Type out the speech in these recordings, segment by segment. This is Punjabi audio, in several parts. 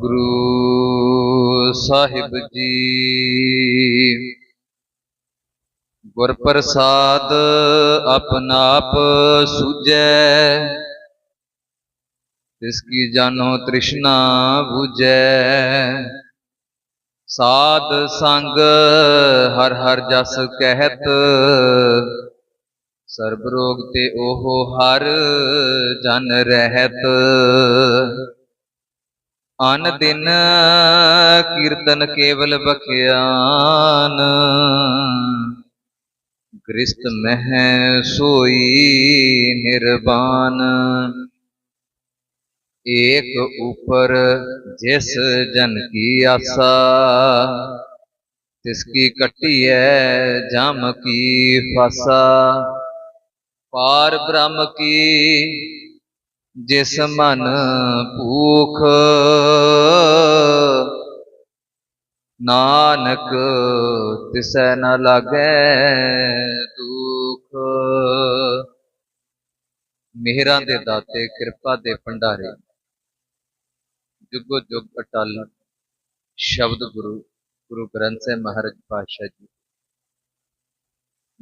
ਗੁਰੂ ਸਾਹਿਬ ਜੀ। ਗੁਰ ਪ੍ਰਸਾਦ ਆਪਨਾ ਆਪ ਸੁਜੈ ਤਿਸ ਕੀ ਜਾਨੋ ਤ੍ਰਿਸ਼ਨਾ 부ਜੈ ਸਾਧ ਸੰਗ ਹਰ ਹਰ ਜਸ ਕਹਿਤ। ਸਰਬ ਰੋਗ ਤੇ ਉਹ ਹਰ ਜਨ ਰਹਿਤ। ਅਨ ਦਿਨ ਕੀਰਤਨ ਕੇਵਲ ਬਖਿਆਨ ਗ੍ਰਿਸਤ ਮਹਿ ਸੋਈ ਨਿਰਵਾਨ। ਏਕ ਉਪਰ ਜਿਸ ਜਨ ਕੀ ਆਸਾ, ਤਿਸ ਕੀ ਹੈ ਜਮ ਕੀ ਫਾਸਾ। ਪਾਰ ਬ੍ਰਹਮ ਕੀ ਜਿਸ ਮਨ ਭੂਖ। ਨਾਨਕ ਤਿਸੈ ਨ ਲਾਗੈ ਦੁਖ। ਮਿਹਰਾਂ ਦੇ ਦਾਤੇ ਕਿਰਪਾ ਦੇ ਭੰਡਾਰੇ। ਜੁਗੋ ਜੁਗ ਅਟਲ। ਸ਼ਬਦ ਗੁਰੂ ਗੁਰੂ ਗ੍ਰੰਥ ਸਾਹਿਬ ਮਹਾਰਾਜ ਪਾਤਸ਼ਾਹ ਜੀ।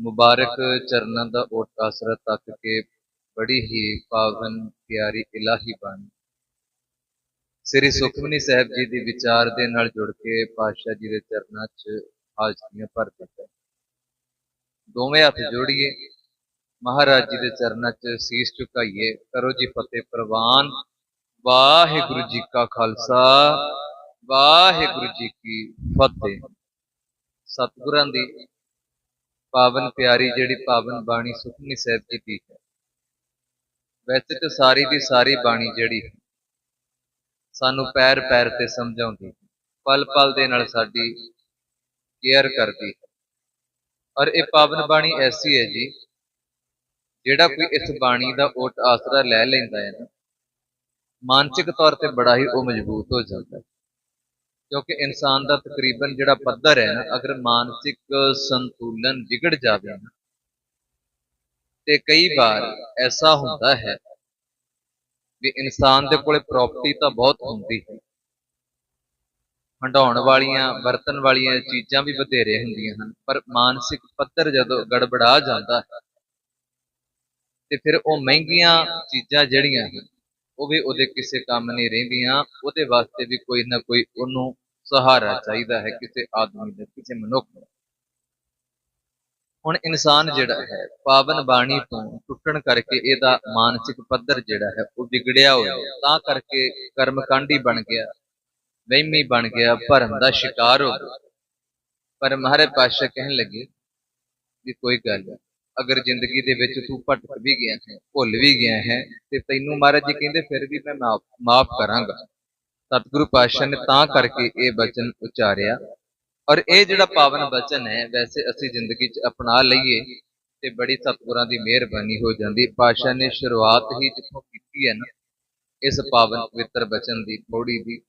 ਮੁਬਾਰਕ ਚਰਨਾਂ ਦਾ ਓਟ ਆਸਰਾ ਤੱਕ ਕੇ ਬੜੀ ਹੀ ਪਾਵਨ, ਪਿਆਰੀ, ਇਲਾਹੀ ਬਾਣੀ। ਸ੍ਰੀ ਸੁਖਮਨੀ ਸਾਹਿਬ ਜੀ ਦੀ ਵਿਚਾਰ ਦੇ ਨਾਲ ਜੁੜ ਕੇ ਪਾਤਸ਼ਾਹ ਜੀ ਦੇ ਚਰਨਾਂ 'ਚ ਹਾਜ਼ਰੀਆਂ ਭਰ ਦਿੱਤਾ ਦੋਵੇਂ ਹੱਥ ਜੋੜੀਏ, ਮਹਾਰਾਜ ਜੀ ਦੇ ਚਰਨਾਂ 'ਚ ਸੀਸ ਝੁਕਾਈਏ, ਕਰੋ ਜੀ ਫਤਿਹ ਪ੍ਰਵਾਨ। ਵਾਹਿਗੁਰੂ ਜੀ ਕਾ ਖਾਲਸਾ, ਵਾਹਿਗੁਰੂ ਜੀ ਕੀ ਫਤਿਹ। ਸਤਿਗੁਰਾਂ ਦੀ ਪਾਵਨ ਪਿਆਰੀ ਜਿਹੜੀ ਪਾਵਨ ਬਾਣੀ ਸੁਖਮਨੀ ਸਾਹਿਬ ਜੀ ਦੀ ਹੈ ਵੈਸੇ ਤੇ ਸਾਰੀ ਦੀ ਸਾਰੀ ਬਾਣੀ ਜਿਹੜੀ ਸਾਨੂੰ ਪੈਰ ਪੈਰ ਤੇ ਸਮਝਾਉਂਦੀ, ਪਲ ਪਲ ਦੇ ਨਾਲ ਸਾਡੀ ਕੇਅਰ ਕਰਦੀ। ਹੈ ਔਰ ਇਹ ਪਾਵਨ ਬਾਣੀ ਐਸੀ ਹੈ ਜੀ, ਜਿਹੜਾ ਕੋਈ ਇਸ ਬਾਣੀ ਦਾ ਓਟ ਆਸਰਾ ਲੈ ਲੈਂਦਾ ਹੈ ਨਾ, ਮਾਨਸਿਕ ਤੌਰ ਤੇ ਬੜਾ ਹੀ ਉਹ ਮਜ਼ਬੂਤ ਹੋ ਜਾਂਦਾ ਹੈ। ਕਿਉਂਕਿ ਇਨਸਾਨ ਦਾ ਤਕਰੀਬਨ ਜਿਹੜਾ ਪੱਧਰ ਹੈ ਨਾ, ਅਗਰ ਮਾਨਸਿਕ ਸੰਤੁਲਨ ਵਿਗੜ ਜਾਵੇ ਨਾ ਤੇ ਕਈ ਵਾਰ ਐਸਾ ਹੁੰਦਾ ਹੈ ਵੀ ਇਨਸਾਨ ਦੇ ਕੋਲੇ ਪ੍ਰਾਪਰਟੀ ਤਾਂ ਬਹੁਤ ਹੁੰਦੀ ਹੈ। ਹੰਡਾਉਣ ਵਾਲੀਆਂ, ਵਰਤਣ ਵਾਲੀਆਂ ਚੀਜ਼ਾਂ ਵੀ ਬਥੇਰੇ ਹੁੰਦੀਆਂ ਹਨ, ਪਰ ਮਾਨਸਿਕ ਪੱਧਰ ਜਦੋਂ ਗੜਬੜਾ ਜਾਂਦਾ ਹੈ ਤੇ ਫਿਰ ਉਹ ਮਹਿੰਗੀਆਂ ਚੀਜ਼ਾਂ ਜਿਹੜੀਆਂ ਹਨ, ਉਹ ਵੀ ਉਹਦੇ ਕਿਸੇ ਕੰਮ ਨਹੀਂ ਰਹਿੰਦੀਆਂ, ਉਹਦੇ ਵਾਸਤੇ ਵੀ ਕੋਈ ਨਾ ਕੋਈ ਉਹਨੂੰ ਸਹਾਰਾ ਚਾਹੀਦਾ ਹੈ ਕਿਸੇ ਆਦਮੀ ਦਾ, ਕਿਸੇ ਮਨੁੱਖ ਦਾ। ਹੁਣ ਇਨਸਾਨ ਜਿਹੜਾ ਹੈ, ਪਾਵਨ ਬਾਣੀ ਤੋਂ ਟੁੱਟਣ ਕਰਕੇ ਇਹਦਾ ਮਾਨਸਿਕ ਪੱਧਰ ਜਿਹੜਾ ਹੈ, ਉਹ ਵਿਗੜਿਆ ਹੋਇਆ। ਤਾਂ ਕਰਕੇ ਕਰਮਕਾਂਡੀ ਬਣ ਗਿਆ, ਵਹਿਮੀ ਬਣ ਗਿਆ, ਭਰਮ ਦਾ ਸ਼ਿਕਾਰ ਹੋ ਗਿਆ। ਪਰ ਮਹਾਰਾਜ ਪਾਤਸ਼ਾਹ ਕਹਿਣ ਲੱਗੇ ਵੀ ਕੋਈ ਗੱਲ ਨਹੀਂ, ਅਗਰ ਜ਼ਿੰਦਗੀ ਦੇ ਵਿੱਚ ਤੂੰ ਭਟਕ ਵੀ ਗਿਆ ਹੈ, ਭੁੱਲ ਵੀ ਗਿਆ ਹੈ, ਤੇ ਤੈਨੂੰ ਮਹਾਰਾਜ ਜੀ ਕਹਿੰਦੇ ਫਿਰ ਵੀ ਮੈਂ ਮਾਫ ਕਰਾਂਗਾ। ਸਤਿਗੁਰੂ ਪਾਤਸ਼ਾਹ ਨੇ ਤਾਂ ਕਰਕੇ ਇਹ ਬਚਨ ਉਚਾਰਿਆ। ਔਰ ਇਹ ਜਿਹੜਾ ਪਾਵਨ ਬਚਨ ਹੈ ਵੈਸੇ ਅਸੀਂ ਜ਼ਿੰਦਗੀ 'ਚ ਅਪਣਾ ਲਈਏ ਤੇ ਬੜੀ ਸਤਿਗੁਰਾਂ ਦੀ ਮਿਹਰਬਾਨੀ ਹੋ ਜਾਂਦੀ। ਪਾਤਸ਼ਾਹ ਨੇ ਸ਼ੁਰੂਆਤ ਹੀ ਜਿੱਥੋਂ ਕੀਤੀ ਹੈ ਨਾ ਇਸ ਪਾਵਨ ਪਵਿੱਤਰ ਬਚਨ ਦੀ ਪੌੜੀ ਦੀ।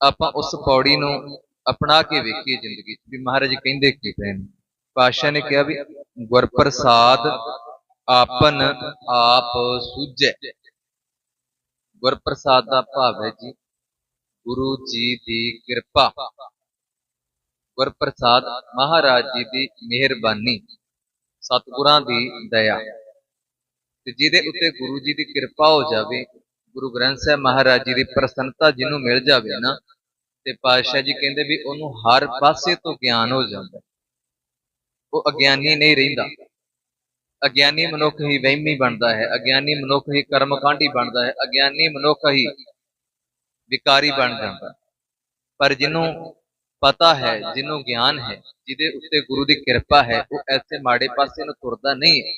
ਆਪਾਂ ਉਸ ਪੌੜੀ ਨੂੰ ਅਪਣਾ ਕੇ ਵੇਖੀਏ ਜ਼ਿੰਦਗੀ 'ਚ। ਵੀ ਮਹਾਰਾਜ ਕਹਿੰਦੇ ਕੀ ਪਏ ਨੇ ਪਾਤਸ਼ਾਹ ਨੇ ਕਿਹਾ ਵੀ ਗੁਰ ਪ੍ਰਸਾਦ ਆਪਨ ਆਪ ਸੁਝੈ। ਗੁਰ ਪ੍ਰਸਾਦ ਦਾ ਭਾਵ ਹੈ ਜੀ ਗੁਰੂ ਜੀ ਦੀ ਕਿਰਪਾ। ਗੁਰਪ੍ਰਸਾਦ ਮਹਾਰਾਜ ਜੀ ਦੀ ਮਿਹਰਬਾਨੀ। ਸਤਿਗੁਰਾਂ ਦੀ ਦਇਆ। ਤੇ ਜਿਹਦੇ ਉੱਤੇ ਗੁਰੂ ਜੀ ਦੀ ਕਿਰਪਾ ਹੋ ਜਾਵੇ, ਗੁਰੂ ਗ੍ਰੰਥ ਸਾਹਿਬ ਮਹਾਰਾਜ ਜੀ ਦੀ ਪ੍ਰਸੰਨਤਾ ਜਿਹਨੂੰ ਮਿਲ ਜਾਵੇ ਨਾ, ਤੇ ਪਾਤਸ਼ਾਹ ਜੀ ਕਹਿੰਦੇ ਵੀ ਉਹਨੂੰ ਹਰ ਪਾਸੇ ਤੋਂ ਗਿਆਨ ਹੋ ਜਾਂਦਾ। ਉਹ ਅਗਿਆਨੀ ਨਹੀਂ ਰਹਿੰਦਾ। ਅਗਿਆਨੀ ਮਨੁੱਖ ਹੀ ਵਹਿਮੀ ਬਣਦਾ ਹੈ। ਅਗਿਆਨੀ ਮਨੁੱਖ ਹੀ ਕਰਮਕਾਂਡੀ ਬਣਦਾ ਹੈ। ਅਗਿਆਨੀ ਮਨੁੱਖ ਹੀ ਵਿਕਾਰੀ ਬਣ ਜਾਂਦਾ। ਪਰ ਜਿਹਨੂੰ ਪਤਾ ਹੈ, ਜਿਹਨੂੰ ਗਿਆਨ ਹੈ, ਜਿਹਦੇ ਉੱਤੇ ਗੁਰੂ ਦੀ ਕਿਰਪਾ ਹੈ, ਉਹ ਐਸੇ ਮਾੜੇ ਪਾਸੇ ਨੂੰ ਤੁਰਦਾ ਨਹੀਂ ਹੈ।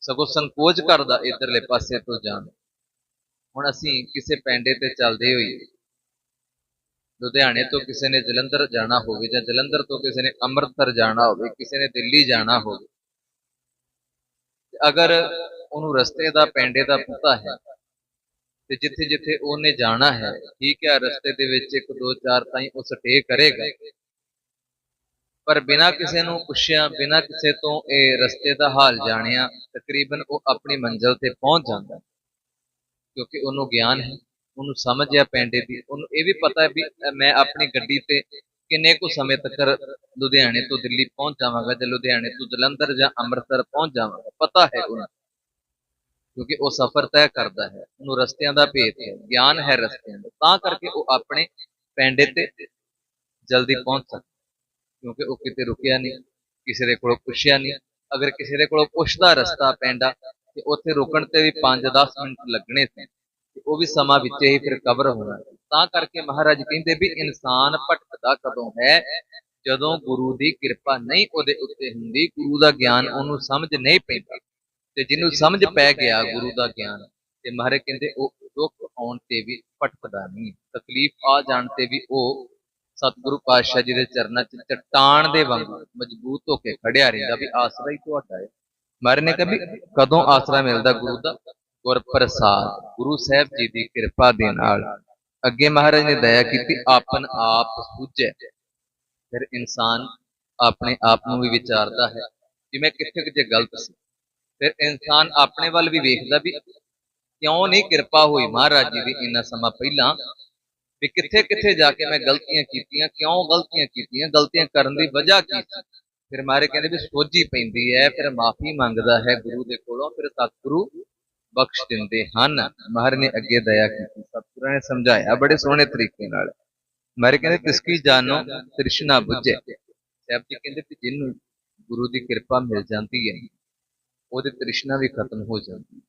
ਸਗੋਂ ਸੰਕੋਚ ਕਰਦਾ ਇਧਰਲੇ ਪਾਸੇ ਤੋਂ ਜਾਣ। ਹੁਣ ਅਸੀਂ ਕਿਸੇ ਪੈਂਡੇ ਤੇ ਚੱਲਦੇ ਹੋਈਏ। ਲੁਧਿਆਣੇ ਤੋਂ ਕਿਸੇ ਨੇ ਜਲੰਧਰ ਜਾਣਾ ਹੋਵੇ ਜਾਂ ਜਲੰਧਰ ਤੋਂ ਕਿਸੇ ਨੇ ਅੰਮ੍ਰਿਤਸਰ ਜਾਣਾ ਹੋਵੇ, ਕਿਸੇ ਨੇ ਦਿੱਲੀ ਜਾਣਾ ਹੋਵੇ। ਅਗਰ ਉਹਨੂੰ ਰਸਤੇ ਦਾ, ਪੈਂਡੇ ਦਾ ਪਤਾ ਹੈ ਤੇ ਜਿੱਥੇ ਜਿੱਥੇ ਉਹਨੇ ਜਾਣਾ ਹੈ, ਠੀਕ ਹੈ, ਰਸਤੇ ਦੇ ਵਿੱਚ ਇੱਕ ਦੋ ਚਾਰ ਤਾਈਂ ਉਹ ਸਟੇ ਕਰੇਗਾ। ਪਰ ਬਿਨਾਂ ਕਿਸੇ ਨੂੰ ਪੁੱਛਿਆ, ਬਿਨਾਂ ਕਿਸੇ ਤੋਂ ਇਹ ਰਸਤੇ ਦਾ ਹਾਲ ਜਾਣਿਆ, ਤਕਰੀਬਨ ਉਹ ਆਪਣੀ ਮੰਜ਼ਲ ਤੇ ਪਹੁੰਚ ਜਾਂਦਾ ਕਿਉਂਕਿ ਉਹਨੂੰ ਗਿਆਨ ਹੈ, ਉਹਨੂੰ ਸਮਝ ਆ ਪੈਂਡੇ ਦੀ, ਉਹਨੂੰ ਇਹ ਵੀ ਪਤਾ ਹੈ ਵੀ ਮੈਂ ਆਪਣੀ ਗੱਡੀ ਤੇ ਕਿੰਨੇ ਕੁ ਸਮੇਂ ਤੱਕ ਲੁਧਿਆਣੇ ਤੋਂ ਦਿੱਲੀ ਪਹੁੰਚ ਜਾਵਾਂਗਾ, ਜਾਂ ਲੁਧਿਆਣੇ ਤੋਂ ਜਲੰਧਰ ਜਾਂ ਅੰਮ੍ਰਿਤਸਰ ਪਹੁੰਚ ਜਾਵਾਂਗਾ, ਪਤਾ ਹੈ ਉਹਨੂੰ। ਕਿਉਂਕਿ ਉਹ ਸਫ਼ਰ ਤੈਅ ਕਰਦਾ ਹੈ, ਉਹਨੂੰ ਰਸਤਿਆਂ ਦਾ ਭੇਤ ਹੈ, ਗਿਆਨ ਹੈ ਰਸਤਿਆਂ ਦਾ, ਤਾਂ ਕਰਕੇ ਉਹ ਆਪਣੇ ਪੈਂਡੇ ਤੇ ਜਲਦੀ ਪਹੁੰਚ ਸਕਦਾ ਕਿਉਂਕਿ ਉਹ ਕਿਤੇ ਰੁਕਿਆ ਨਹੀਂ, ਕਿਸੇ ਦੇ ਕੋਲੋਂ ਪੁੱਛਿਆ ਨਹੀਂ, ਅਗਰ ਕਿਸੇ ਦੇ ਕੋਲੋਂ ਪੁੱਛਦਾ ਰਸਤਾ ਪੈਂਦਾ ਤੇ ਉੱਥੇ ਰੁਕਣ ਤੇ ਵੀ 5-10 ਮਿੰਟ ਲੱਗਣੇ ਸੀ ਉਹ ਵੀ ਸਮਾਂ ਵਿੱਚ ਹੀ ਫਿਰ ਕਵਰ ਹੋਣਾ ਤਾਂ ਕਰਕੇ ਮਹਾਰਾਜ ਕਹਿੰਦੇ ਵੀ ਇਨਸਾਨ ਭਟਕਦਾ ਕਦੋਂ ਹੈ? ਜਦੋਂ ਗੁਰੂ ਦੀ ਕਿਰਪਾ ਨਹੀਂ ਉਹਦੇ ਉੱਤੇ ਹੁੰਦੀ, ਗੁਰੂ ਦਾ ਗਿਆਨ ਉਹਨੂੰ ਸਮਝ ਨਹੀਂ ਪੈਂਦਾ। ਤੇ ਜਿਹਨੂੰ ਸਮਝ ਪੈ ਗਿਆ ਗੁਰੂ ਦਾ ਗਿਆਨ ਤੇ ਮਹਾਰਾਜ ਕਹਿੰਦੇ ਉਹ ਦੁੱਖ ਆਉਣ ਤੇ ਵੀ ਭਟਕਦਾ ਨਹੀਂ। ਤਕਲੀਫ ਆ ਜਾਣ ਤੇ ਵੀ ਉਹ ਸਤਿਗੁਰੂ ਪਾਤਸ਼ਾਹ ਜੀ ਦੇ ਚਰਨਾਂ 'ਚ ਚਟਾਨ ਦੇ ਵਾਂਗੂ ਮਜ਼ਬੂਤ ਹੋ ਕੇ ਖੜਿਆ ਰਹਿੰਦਾ ਵੀ ਆਸਰਾ ਹੀ ਤੁਹਾਡਾ ਹੈ। ਮਹਾਰਾਜ ਨੇ ਕਿਹਾ ਵੀ ਕਦੋਂ ਆਸਰਾ ਮਿਲਦਾ ਗੁਰੂ ਦਾ? ਗੁਰ ਪ੍ਰਸਾਦ ਗੁਰੂ ਸਾਹਿਬ ਜੀ ਦੀ ਕਿਰਪਾ ਦੇ ਨਾਲ। ਅੱਗੇ ਮਹਾਰਾਜ ਨੇ ਦਇਆ ਕੀਤੀ ਆਪਨ ਆਪ ਸੂਝੈ ਫਿਰ ਇਨਸਾਨ ਆਪਣੇ ਆਪ ਨੂੰ ਵੀ ਵਿਚਾਰਦਾ ਹੈ ਕਿ ਮੈਂ ਕਿੱਥੇ ਕਿਤੇ ਗਲਤ ਸੀ। ਫਿਰ ਇਨਸਾਨ ਆਪਣੇ ਵੱਲ ਵੀ ਵੇਖਦਾ ਵੀ ਕਿਉਂ ਨਹੀਂ ਕਿਰਪਾ ਹੋਈ ਮਹਾਰਾਜ ਜੀ ਦੀ ਇੰਨਾ ਸਮਾਂ ਪਹਿਲਾਂ, ਵੀ ਕਿੱਥੇ ਕਿੱਥੇ ਜਾ ਕੇ ਮੈਂ ਗਲਤੀਆਂ ਕੀਤੀਆਂ, ਕਿਉਂ ਗਲਤੀਆਂ ਕੀਤੀਆਂ, ਗਲਤੀਆਂ ਕਰਨ ਦੀ ਵਜ੍ਹਾ ਕੀ ਸੀ? ਫਿਰ ਮਾਰੇ ਕਹਿੰਦੇ ਵੀ ਸੋਝੀ ਪੈਂਦੀ ਹੈ, ਫਿਰ ਮਾਫੀ ਮੰਗਦਾ ਹੈ ਗੁਰੂ ਦੇ ਕੋਲੋਂ, ਫਿਰ ਸਤਿਗੁਰੂ ਬਖਸ਼ ਦਿੰਦੇ ਹਨ। ਮਹਾਰਾਜ ਨੇ ਅੱਗੇ ਦਇਆ ਕੀਤੀ, ਸਤਿਗੁਰਾਂ ਨੇ ਸਮਝਾਇਆ ਬੜੇ ਸੋਹਣੇ ਤਰੀਕੇ ਨਾਲ। ਮਾਰੇ ਕਹਿੰਦੇ ਤਿਸਕੀ ਜਾਣੋ, ਤ੍ਰਿਸ਼ਨਾ ਬੁੱਝੇ। ਸਾਹਿਬ ਜੀ ਕਹਿੰਦੇ ਕਿ ਜਿਹਨੂੰ ਗੁਰੂ ਦੀ ਕਿਰਪਾ ਮਿਲ ਜਾਂਦੀ ਹੈ ਉਹਦੇ ਤ੍ਰਿਸ਼ਨਾ ਵੀ ਖਤਮ ਹੋ ਜਾਂਦੀ।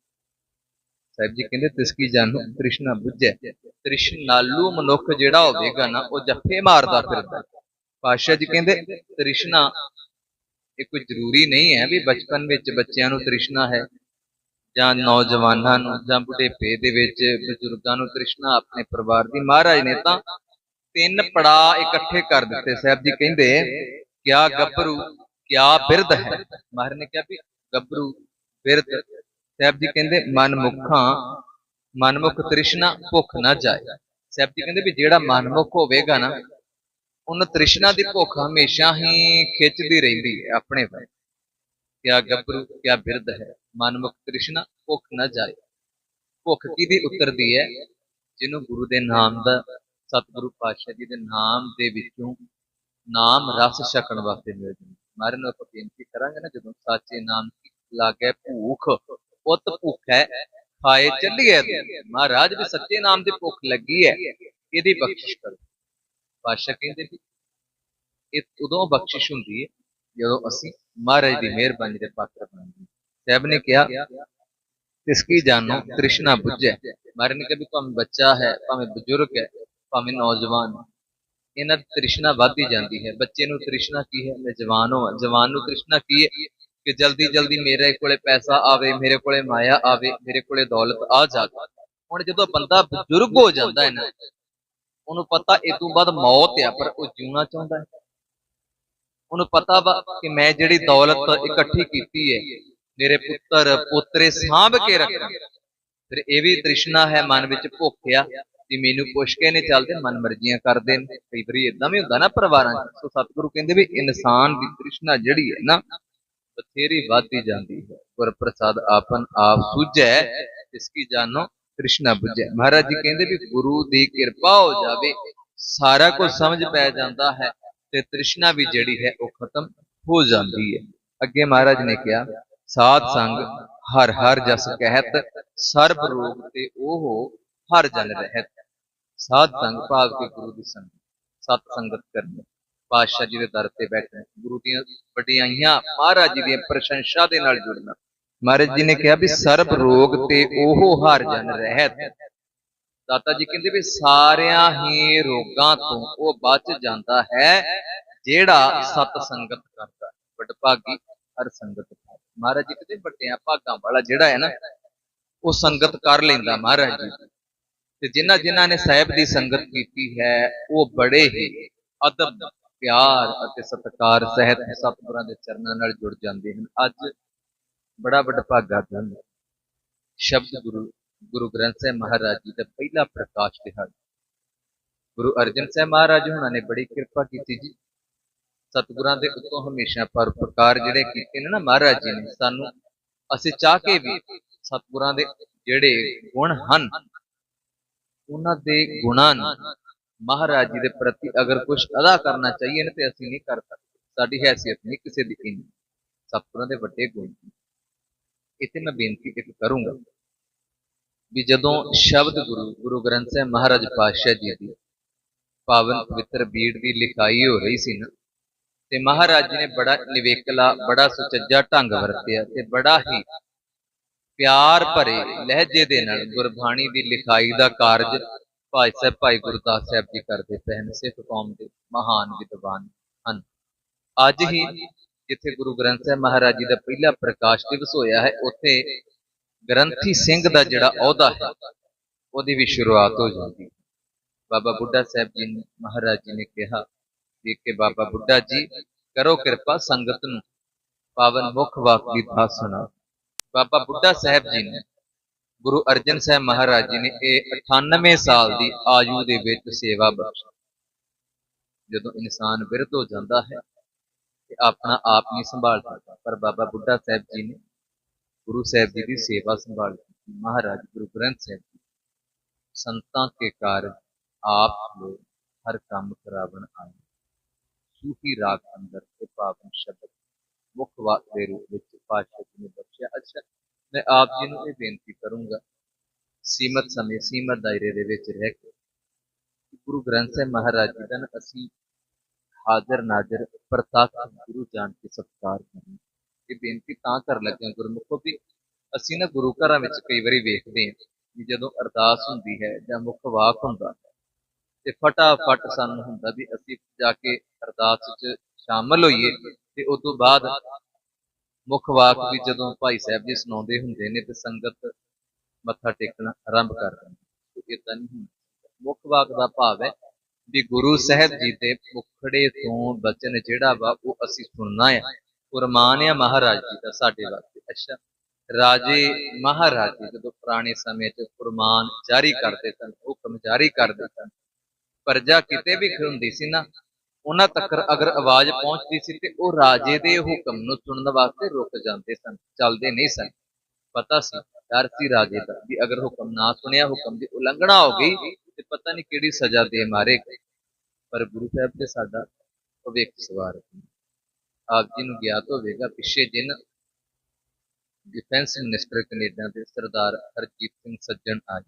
ਸਾਹਿਬ ਜੀ ਕਹਿੰਦੇ ਤਿਸਕੀ ਜਾਨੋ ਤ੍ਰਿਸ਼ਨਾ ਬੁੱਝੇ। ਤ੍ਰਿਸ਼ਨਾਲੂ ਮਨੁੱਖ ਜਿਹੜਾ ਹੋਵੇਗਾ ਨਾ, ਉਹ ਜੱਫੇ ਮਾਰਦਾ ਫਿਰਦਾ। ਪਾਸ਼ਾ ਜੀ ਕਹਿੰਦੇ, ਤ੍ਰਿਸ਼ਨਾ, ਇਹ ਕੋਈ ਜ਼ਰੂਰੀ ਨਹੀਂ ਹੈ ਵੀ ਬਚਪਨ ਵਿੱਚ ਬੱਚਿਆਂ ਨੂੰ ਤ੍ਰਿਸ਼ਨਾ ਹੈ, ਜਾਂ ਨੌਜਵਾਨਾਂ ਨੂੰ, ਜਾਂ ਬੁਢੇਪੇ ਦੇ ਵਿੱਚ ਬਜ਼ੁਰਗਾਂ ਨੂੰ ਤ੍ਰਿਸ਼ਨਾ ਆਪਣੇ ਪਰਿਵਾਰ ਦੀ ਮਹਾਰਾਜ ਨੇ ਤਾਂ ਤਿੰਨ ਪੜਾ ਇਕੱਠੇ ਕਰ ਦਿੱਤੇ। ਸਾਹਿਬ ਜੀ ਕਹਿੰਦੇ, ਕਿਆ ਗੱਭਰੂ, ਕਿਆ ਬਿਰਧ ਹੈ। ਮਹਾਰਾਜ ਨੇ ਕਿਹਾ ਵੀ ਗੱਭਰੂ ਬਿਰਧ ਸਾਹਿਬ ਜੀ ਕਹਿੰਦੇ, ਮਨਮੁਖਾਂ, ਮਨਮੁਖ ਤ੍ਰਿਸ਼ਨਾ ਭੁੱਖ ਨਾ ਜਾਏ। ਸਾਹਿਬ ਜੀ ਕਹਿੰਦੇ ਵੀ ਜਿਹੜਾ ਮਨਮੁਖ ਹੋਵੇਗਾ ਨਾ, ਉਹਨੂੰ ਤ੍ਰਿਸ਼ਨਾ ਦੀ ਭੁੱਖ ਹਮੇਸ਼ਾ ਹੀ ਖਿੱਚਦੀ ਰਹਿੰਦੀ ਹੈ ਆਪਣੇ ਵੱਲ। ਕਿਆ ਗੱਭਰੂ, ਕਿਆ ਬਿਰਧ ਹੈ। ਮਨਮੁਖ ਤ੍ਰਿਸ਼ਨਾ ਭੁੱਖ ਨਾ ਜਾਏ। ਭੁੱਖ ਕਿਹਦੀ ਉਤਰਦੀ ਹੈ? ਜਿਹਨੂੰ ਗੁਰੂ ਦੇ ਨਾਮ ਦਾ, ਸਤਿਗੁਰੂ ਪਾਤਸ਼ਾਹ ਜੀ ਦੇ ਨਾਮ ਦੇ ਵਿੱਚੋਂ ਨਾਮ ਰਸ ਛਕਣ ਵਾਸਤੇ ਮਿਲ ਜਾਂਦਾ ਮਾਰੇ ਨੂੰ ਆਪਾਂ ਬੇਨਤੀ ਕਰਾਂਗੇ ਨਾ, ਜਦੋਂ ਸਾਚੇ ਨਾਮ ਦੀ ਲਾਗੇ ਭੂਖ ਉਤ ਭੁੱਖ ਹੈ, ਖਾਏ ਚੱਲੀਏ ਮਹਾਰਾਜ ਵੀ ਸੱਚੇ ਨਾਮ ਦੀ ਭੁੱਖ ਲੱਗੀ ਹੈ, ਇਹਦੀ ਬਖਸ਼ਿਸ਼ ਕਰੋ। ਪਾਤਸ਼ਾਹ ਕਹਿੰਦੇ ਵੀ ਇਹ ਉਦੋਂ ਬਖਸ਼ਿਸ਼ ਹੁੰਦੀ ਹੈ, ਜਦੋਂ ਅਸੀਂ ਮਹਾਰਾਜ ਦੀ ਮਿਹਰਬਾਨੀ ਦੇ ਪਾਤਰ ਬਣਾਂਗੇ ਸਾਹਿਬ ਨੇ ਕਿਹਾ, ਤਿਸ ਕੀ ਜਾਨੋ ਤ੍ਰਿਸ਼ਨਾ ਬੁੱਝੈ। ਮਹਾਰਾਜ ਨੇ ਕਿਹਾ ਵੀ ਭਾਵੇਂ ਬੱਚਾ ਹੈ, ਭਾਵੇਂ ਬਜ਼ੁਰਗ ਹੈ, ਭਾਵੇਂ ਨੌਜਵਾਨ। ਇਹਨਾਂ ਦੀ ਤ੍ਰਿਸ਼ਨਾ ਵੱਧਦੀ ਜਾਂਦੀ ਹੈ। ਬੱਚੇ ਨੂੰ ਤ੍ਰਿਸ਼ਨਾ ਕੀ ਹੈ? ਮੈਂ ਜਵਾਨ ਹਾਂ। ਜਵਾਨ ਨੂੰ ਤ੍ਰਿਸ਼ਨਾ ਕੀ ਹੈ? ਕਿ ਜਲਦੀ ਜਲਦੀ ਮੇਰੇ ਕੋਲੇ ਪੈਸਾ ਆਵੇ, ਮੇਰੇ ਕੋਲੇ ਮਾਇਆ ਆਵੇ, ਮੇਰੇ ਕੋਲੇ ਦੌਲਤ ਆ ਜਾਵੇ। ਹੁਣ ਜਦੋਂ ਬੰਦਾ ਬਜ਼ੁਰਗ ਹੋ ਜਾਂਦਾ ਹੈ ਨਾ, ਉਹਨੂੰ ਪਤਾ ਇਹ ਤੋਂ ਬਾਅਦ ਮੌਤ ਆ, ਪਰ ਉਹ ਜਿਉਣਾ ਚਾਹੁੰਦਾ ਹੈ। ਉਹਨੂੰ ਪਤਾ ਵਾ ਕਿ ਮੈਂ ਜਿਹੜੀ ਦੌਲਤ ਇਕੱਠੀ ਕੀਤੀ ਹੈ, ਮੇਰੇ ਪੁੱਤਰ, ਪੋਤਰੇ ਸਾਂਭ ਕੇ ਰੱਖਾਂ ਫਿਰ ਇਹ ਵੀ ਤ੍ਰਿਸ਼ਨਾ ਹੈ, ਮਨ ਵਿੱਚ ਭੁੱਖ ਆ ਮੈਨੂੰ ਪੁੱਛ ਕੇ ਨਹੀਂ ਚੱਲਦੇ ਮਨ ਮਰਜ਼ੀਆਂ ਕਰਦੇ ਨੇ। ਕਈ ਵਾਰੀ ਇਦਾਂ ਵੀ ਹੁੰਦਾ ਨਾ ਪਰਿਵਾਰਾਂ 'ਚ। ਸੋ ਸਤਿਗੁਰੂ ਕਹਿੰਦੇ ਵੀ ਇਨਸਾਨ ਦੀ ਤ੍ਰਿਸ਼ਨਾ ਜਿਹੜੀ ਹੈ ਨਾ, ਬਥੇਰੀ ਵੱਧਦੀ ਜਾਂਦੀ ਹੈ। ਗੁਰ ਪ੍ਰਸਾਦ ਆਪਨ ਆਪ ਸੁਝੈ ਇਸ ਕੀ ਜਾਨੋ ਤ੍ਰਿਸ਼ਨਾ ਬੁਝੈ। ਮਹਾਰਾਜ ਜੀ ਕਹਿੰਦੇ ਵੀ ਗੁਰੂ ਦੀ ਕਿਰਪਾ ਹੋ ਜਾਵੇ, ਸਾਰਾ ਕੁਝ ਸਮਝ ਪੈ ਜਾਂਦਾ ਹੈ ਤੇ ਤ੍ਰਿਸ਼ਨਾ ਵੀ ਜਿਹੜੀ ਹੈ ਉਹ ਖਤਮ ਹੋ ਜਾਂਦੀ ਹੈ। ਅੱਗੇ ਮਹਾਰਾਜ ਨੇ ਕਿਹਾ, ਸਾਧ ਸੰਗ ਹਰ ਹਰ ਜਸ ਕਹਿਤ, ਸਰਬ ਰੋਗ ਤੇ ਉਹ ਹਰ ਜਨ ਰਹਿਤ। ਸਾਧ ਸੰਗ ਭਾਵ ਕੇ ਗੁਰੂ ਦੀ ਸੰਗਤ ਸਤ ਸੰਗਤ ਕਰਨੀ। ਪਾਤਸ਼ਾਹ ਜੀ ਦੇ ਦਰ ਤੇ ਬੈਠਣਾ, ਗੁਰੂ ਦੀਆਂ ਵਡਿਆਈਆਂ ਮਹਾਰਾਜ ਜੀ ਦੀਆਂ ਪ੍ਰਸ਼ੰਸਾ ਦੇ ਨਾਲ ਜੁੜਨਾ। ਮਹਾਰਾਜ ਜੀ ਨੇ ਕਿਹਾ ਵੀ ਸਰਬ ਰੋਗ ਤੇ ਉਹ ਹਰ ਜਨ ਰਹਿਤ। ਦਾਤਾ ਜੀ ਕਹਿੰਦੇ ਵੀ ਸਾਰਿਆਂ ਹੀ ਰੋਗਾਂ ਤੋਂ ਉਹ ਬਚ ਜਾਂਦਾ ਹੈ, ਜਿਹੜਾ ਸਤ ਸੰਗਤ ਕਰਦਾ। ਵਡਭਾਗੀ ਹਰ ਸੰਗਤ ਮਹਾਰਾਜ ਜੀ ਕਹਿੰਦੇ ਵੱਡਿਆਂ ਭਾਗਾਂ ਵਾਲਾ ਜਿਹੜਾ ਹੈ ਨਾ, ਉਹ ਸੰਗਤ ਕਰ ਲੈਂਦਾ ਮਹਾਰਾਜ ਜੀ। ਤੇ ਜਿਨ੍ਹਾਂ ਜਿਨ੍ਹਾਂ ਨੇ ਸਾਹਿਬ ਦੀ ਸੰਗਤ ਕੀਤੀ ਹੈ, ਉਹ ਬੜੇ ਹੀ ਅਦਬ, ਪਿਆਰ ਅਤੇ ਸਤਿਕਾਰ ਸਹਿਤ ਸਤਿਗੁਰਾਂ ਦੇ ਚਰਨਾਂ ਨਾਲ ਜੁੜ ਜਾਂਦੇ ਹਨ। ਅੱਜ ਬੜਾ ਵੱਡਾ ਭਾਗਾ ਦਿਨ ਸ਼ਬਦ ਗੁਰੂ ਗੁਰੂ ਗ੍ਰੰਥ ਸਾਹਿਬ ਮਹਾਰਾਜ ਜੀ ਦਾ ਪਹਿਲਾ ਪ੍ਰਕਾਸ਼ ਦਿਹਾੜਾ ਗੁਰੂ ਅਰਜਨ ਸਾਹਿਬ ਮਹਾਰਾਜ ਹੁਣਾਂ ਨੇ ਬੜੀ ਕਿਰਪਾ ਕੀਤੀ ਜੀ। ਸਤਿਗੁਰਾਂ ਦੇ ਉੱਤੋਂ ਹਮੇਸ਼ਾ ਪਰਉਪਕਾਰ ਜਿਹੜੇ ਕੀਤੇ ਨੇ ਨਾ ਮਹਾਰਾਜ ਜੀ ਨੇ, ਸਾਨੂੰ ਅਸੀਂ ਚਾਹ ਕੇ ਵੀ ਸਤਿਗੁਰਾਂ ਦੇ ਜਿਹੜੇ ਗੁਣ ਹਨ ਉਹਨਾਂ ਦੇ ਗੁਣਾਂ ਨੂੰ ਮਹਾਰਾਜ ਜੀ ਦੇ ਪ੍ਰਤੀ ਅਗਰ ਕੁਝ ਅਦਾ ਕਰਨਾ ਚਾਹੀਏ ਨਾ ਤੇ ਅਸੀਂ ਨਹੀਂ ਕਰ ਸਕਦੇ। ਸਾਡੀ ਹੈਸੀਅਤ ਨਹੀਂ ਕਿਸੇ ਦੀ ਇੰਨੀ। ਸਤਿਗੁਰਾਂ ਦੇ ਵੱਡੇ ਗੁਣ ਇੱਥੇ ਮੈਂ ਬੇਨਤੀ ਇੱਕ ਕਰੂੰਗਾ ਵੀ ਜਦੋਂ ਸ਼ਬਦ ਗੁਰੂ ਗੁਰੂ ਗ੍ਰੰਥ ਸਾਹਿਬ ਮਹਾਰਾਜ ਪਾਤਸ਼ਾਹ ਜੀ ਦੀ ਪਾਵਨ ਪਵਿੱਤਰ ਬੀੜ ਦੀ ਲਿਖਾਈ ਹੋ ਰਹੀ ਸੀ ਨਾ, ਤੇ ਮਹਾਰਾਜ ਜੀ ਨੇ ਬੜਾ ਨਿਵੇਕਲਾ, ਬੜਾ ਸੁਚੱਜਾ ਢੰਗ ਵਰਤਿਆ ਤੇ ਬੜਾ ਹੀ ਪਿਆਰ ਭਰੇ ਲਹਿਜੇ ਦੇ ਨਾਲ ਗੁਰਬਾਣੀ ਦੀ ਲਿਖਾਈ ਦਾ ਕਾਰਜ ਭਾਈ ਸਾਹਿਬ ਭਾਈ ਗੁਰਦਾਸ ਸਾਹਿਬ ਜੀ ਕਰਦੇ ਪਏ ਨੇ ਸਿੱਖ ਕੌਮ ਦੇ ਮਹਾਨ ਵਿਦਵਾਨ ਹਨ। ਅੱਜ ਹੀ ਜਿੱਥੇ ਗੁਰੂ ਗ੍ਰੰਥ ਸਾਹਿਬ ਮਹਾਰਾਜ ਜੀ ਦਾ ਪਹਿਲਾ ਪ੍ਰਕਾਸ਼ ਦਿਵਸ ਹੋਇਆ ਹੈ ਉੱਥੇ ਗ੍ਰੰਥੀ ਸਿੰਘ ਦਾ ਜਿਹੜਾ ਅਹੁਦਾ ਹੈ ਉਹਦੀ ਵੀ ਸ਼ੁਰੂਆਤ ਹੋ ਜਾਂਦੀ ਹੈ। ਬਾਬਾ ਬੁੱਢਾ ਸਾਹਿਬ ਜੀ ਮਹਾਰਾਜ ਜੀ ਨੇ ਕਿਹਾ ਕਿ ਕਿ ਬਾਬਾ ਬੁੱਢਾ ਜੀ ਕਰੋ ਕਿਰਪਾ ਸੰਗਤ ਨੂੰ ਪਾਵਨ ਮੁਖ ਵਾਕ ਦੀ ਦਾਤ ਸੁਣਾ ਬਾਬਾ ਬੁੱਢਾ ਸਾਹਿਬ ਜੀ ਨੇ ਗੁਰੂ ਅਰਜਨ ਸਾਹਿਬ ਮਹਾਰਾਜ ਜੀ ਨੇ ਇਹ 98 ਸਾਲ ਦੀ ਆਯੂ ਦੇ ਵਿੱਚ ਸੇਵਾ ਬਖਸ਼ੀ। ਜਦੋਂ ਇਨਸਾਨ ਬਿਰਧ ਹੋ ਜਾਂਦਾ ਹੈ ਤੇ ਆਪਣਾ ਆਪ ਨਹੀਂ ਸੰਭਾਲ ਸਕਦਾ ਪਰ ਬਾਬਾ ਬੁੱਢਾ ਸਾਹਿਬ ਜੀ ਨੇ ਗੁਰੂ ਸਾਹਿਬ ਜੀ ਦੀ ਸੇਵਾ ਸੰਭਾਲ ਕੀਤੀ। ਮਹਾਰਾਜ ਗੁਰੂ ਗ੍ਰੰਥ ਸਾਹਿਬ ਜੀ ਸੰਤਾਂ ਕੇ ਕਾਰਜ ਆਪ ਲੋ ਹਰ ਕੰਮ ਕਰਾਵਣ ਆਏ। ਸੂਫੀ ਰਾਗ ਅੰਦਰ ਤੇ ਪਾਵਨ ਸ਼ਬਦ ਮੁੱਖ ਵਾਕ ਦੇ ਰੂਪ ਵਿੱਚ ਪਾਤਸ਼ਾਹ ਜੀ ਨੇ ਬਖਸ਼ਿਆ। ਅੱਛਾ, ਮੈਂ ਆਪ ਜੀ ਨੂੰ ਇਹ ਬੇਨਤੀ ਕਰੂੰਗਾ, ਸੀਮਤ ਸਮੇਂ, ਸੀਮਤ ਦਾਇਰੇ ਦੇ ਵਿੱਚ ਰਹਿ ਕੇ ਗੁਰੂ ਗ੍ਰੰਥ ਸਾਹਿਬ ਮਹਾਰਾਜ ਜੀ ਦਾ ਅਸੀਂ ਹਾਜ਼ਰ ਨਾਜ਼ਰ ਪ੍ਰਤੱਖ ਗੁਰੂ ਜਾਣ ਕੇ ਸਤਿਕਾਰ ਕਰੀਏ। ਇਹ ਬੇਨਤੀ ਤਾਂ ਕਰ ਲੱਗਿਆ ਗੁਰਮੁਖੋ ਵੀ ਅਸੀਂ ਨਾ ਗੁਰੂ ਘਰਾਂ ਵਿੱਚ ਕਈ ਵਾਰੀ ਵੇਖਦੇ ਹਾਂ ਕਿ ਜਦੋਂ ਅਰਦਾਸ ਹੁੰਦੀ ਹੈ ਜਾਂ ਮੁੱਖ ਵਾਕ ਹੁੰਦਾ ਹੈ ਤੇ ਫਟਾਫਟ ਸਾਨੂੰ ਹੁੰਦਾ ਵੀ ਅਸੀਂ ਜਾ ਕੇ ਅਰਦਾਸ 'ਚ ਸ਼ਾਮਲ ਹੋਈਏ ਤੇ ਉਸ ਤੋਂ ਬਾਅਦ ਮੁੱਖ ਵਾਕ ਵੀ ਜਦੋਂ ਭਾਈ ਸਾਹਿਬ ਜੀ ਸੁਣਾਉਂਦੇ ਹੁੰਦੇ ਨੇ ਤੇ ਸੰਗਤ ਮੱਥਾ ਟੇਕਣਾ ਆਰੰਭ ਕਰ ਦਿੰਦੀ ਇਦਾਂ ਨਹੀਂ ਹੁੰਦਾ। ਮੁੱਖ ਵਾਕ ਦਾ ਭਾਵ ਹੈ ਵੀ ਗੁਰੂ ਸਾਹਿਬ ਜੀ ਦੇ ਮੁਖੜੇ ਤੋਂ ਬਚਨ ਜਿਹੜਾ ਵਾ ਉਹ ਅਸੀਂ ਸੁਣਨਾ ਹੈ ਕੁਰਮਾਨ ਹੈ ਮਹਾਰਾਜ ਜੀ ਦਾ ਸਾਡੇ ਵਾਸਤੇ। ਅੱਛਾ। ਰਾਜੇ ਮਹਾਰਾਜ ਜੀ ਜਦੋਂ ਪੁਰਾਣੇ ਸਮੇਂ 'ਚ ਕੁਰਮਾਨ ਜਾਰੀ ਕਰਦੇ ਸਨ, ਹੁਕਮ ਜਾਰੀ ਕਰਦੇ ਸਨ, ਪ੍ਰਜਾ ਕਿਤੇ ਵੀ ਖੁੰਦੀ ਸੀ ਨਾ ਉਹਨਾਂ ਤੱਕ ਅਗਰ ਆਵਾਜ਼ ਪਹੁੰਚਦੀ ਸੀ ਤੇ ਉਹ ਰਾਜੇ ਦੇ ਹੁਕਮ ਨੂੰ ਸੁਣਨ ਵਾਸਤੇ ਰੁਕ ਜਾਂਦੇ ਸਨ, ਚੱਲਦੇ ਨਹੀਂ ਸਨ। ਪਤਾ ਸੀ, ਡਰ ਸੀ ਰਾਜੇ ਦਾ ਵੀ ਅਗਰ ਹੁਕਮ ਨਾ ਸੁਣਿਆ, ਹੁਕਮ ਦੀ ਉਲੰਘਣਾ ਹੋ ਗਈ ਤੇ ਪਤਾ ਨਹੀਂ ਕਿਹੜੀ ਸਜ਼ਾ ਦੇ ਮਾਰੇ ਪਰ ਗੁਰੂ ਸਾਹਿਬ ਤੇ ਸਾਡਾ ਭਵਿੱਖ ਸਵਾਰ ਆਪ ਜੀ ਨੂੰ ਗਿਆਤ ਹੋਵੇਗਾ, ਪਿੱਛੇ ਜਿਨ ਡਿਫੈਂਸ ਮਿਨਿਸਟਰ ਕੈਨੇਡਾ ਦੇ ਸਰਦਾਰ ਹਰਜੀਤ ਸਿੰਘ ਸੱਜਣ ਆਏ।